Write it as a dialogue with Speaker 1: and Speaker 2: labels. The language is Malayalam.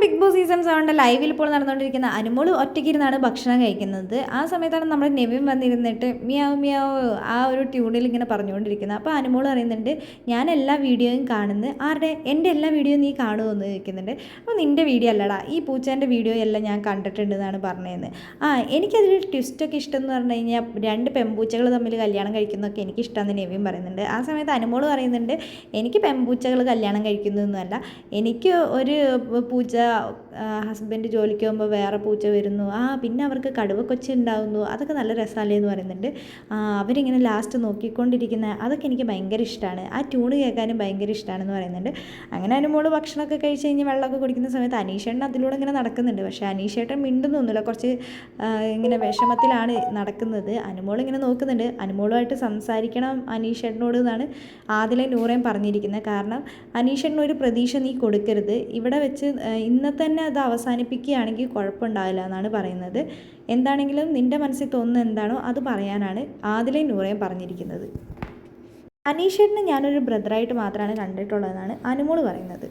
Speaker 1: ബിഗ് ബോസ് സീസൺ സെവന്റെ ലൈവിൽ ഇപ്പോൾ നടന്നുകൊണ്ടിരിക്കുന്ന അനുമോൾ ഒറ്റയ്ക്കിരുന്നാണ് ഭക്ഷണം കഴിക്കുന്നത്. ആ സമയത്താണ് നമ്മൾ നെവിൻ വന്നിരുന്നിട്ട് മിയാവ് മിയാവ് ആ ഒരു ട്യൂണിൽ ഇങ്ങനെ പറഞ്ഞുകൊണ്ടിരിക്കുന്നത്. അപ്പോൾ അനുമോൾ പറയുന്നുണ്ട് ഞാൻ എല്ലാ വീഡിയോയും കാണുന്നു. ആരുടെ? എന്റെ എല്ലാ വീഡിയോയും നീ കാണുമെന്ന് ചോദിക്കുന്നുണ്ട്. അപ്പോൾ നിന്റെ വീഡിയോ അല്ലടാ ഈ പൂച്ചേന്റെ വീഡിയോ എല്ലാം ഞാൻ കണ്ടിട്ടുണ്ട് എന്നാണ് പറഞ്ഞത് ആ എനിക്കതിൽ ട്വിസ്റ്റൊക്കെ ഇഷ്ടം എന്ന് പറഞ്ഞു കഴിഞ്ഞാൽ രണ്ട് പെമ്പൂച്ചകൾ തമ്മിൽ കല്യാണം കഴിക്കുന്നതൊക്കെ എനിക്ക് ഇഷ്ടമെന്ന് നെവിൻ പറയുന്നുണ്ട്. ആ സമയത്ത് അനുമോൾ പറയുന്നുണ്ട് എനിക്ക് പെമ്പൂച്ചകൾ കല്യാണം കഴിക്കുന്നതൊന്നുമല്ല എനിക്ക് ഒരു പൂച്ച ഹസ്ബൻഡ് ജോലിക്ക് പോകുമ്പോൾ വേറെ പൂച്ച വരുന്നു. ആ പിന്നെ അവർക്ക് കടുവ കൊച്ചി ഉണ്ടാവുന്നു. അതൊക്കെ നല്ല രസമല്ലേ എന്ന് പറയുന്നുണ്ട്. അവരിങ്ങനെ ലാസ്റ്റ് നോക്കിക്കൊണ്ടിരിക്കുന്ന അതൊക്കെ എനിക്ക് ഭയങ്കര ഇഷ്ടമാണ് ആ ട്യൂണ് കേൾക്കാനും ഭയങ്കര ഇഷ്ടമാണെന്ന് പറയുന്നുണ്ട്. അങ്ങനെ അനുമോൾ ഭക്ഷണമൊക്കെ കഴിച്ച് കഴിഞ്ഞ് വെള്ളമൊക്കെ കുടിക്കുന്ന സമയത്ത് അനീഷേട്ടൻ അതിലൂടെ ഇങ്ങനെ നടക്കുന്നുണ്ട്. പക്ഷേ അനീഷേട്ടൻ മിണ്ടുന്നൊന്നുമില്ല കുറച്ച് ഇങ്ങനെ വിഷമത്തിലാണ് നടക്കുന്നത്. അനുമോൾ ഇങ്ങനെ നോക്കുന്നുണ്ട്. അനുമോളുമായിട്ട് സംസാരിക്കണം അനീഷേട്ടനോട് എന്നാണ് ആദിലെ നൂറേം പറഞ്ഞിരിക്കുന്നത്. കാരണം അനീഷേട്ടനൊരു പ്രതീക്ഷ നീ കൊടുക്കരുത്. ഇവിടെ വെച്ച് ആ, ഇന്നത്തെ തന്നെ അത് അവസാനിപ്പിക്കുകയാണെങ്കിൽ കുഴപ്പമുണ്ടാവില്ല എന്നാണ് പറയുന്നത്. എന്താണെങ്കിലും നിന്റെ മനസ്സിൽ തോന്നുന്നത് എന്താണോ അത് പറയാനാണ് ആദിലെ നൂറേം പറഞ്ഞിരിക്കുന്നത്. അനീഷേട്ടിനെ ഞാനൊരു ബ്രദറായിട്ട് മാത്രമാണ് കണ്ടിട്ടുള്ളതെന്നാണ് അനുമോൾ പറയുന്നത്.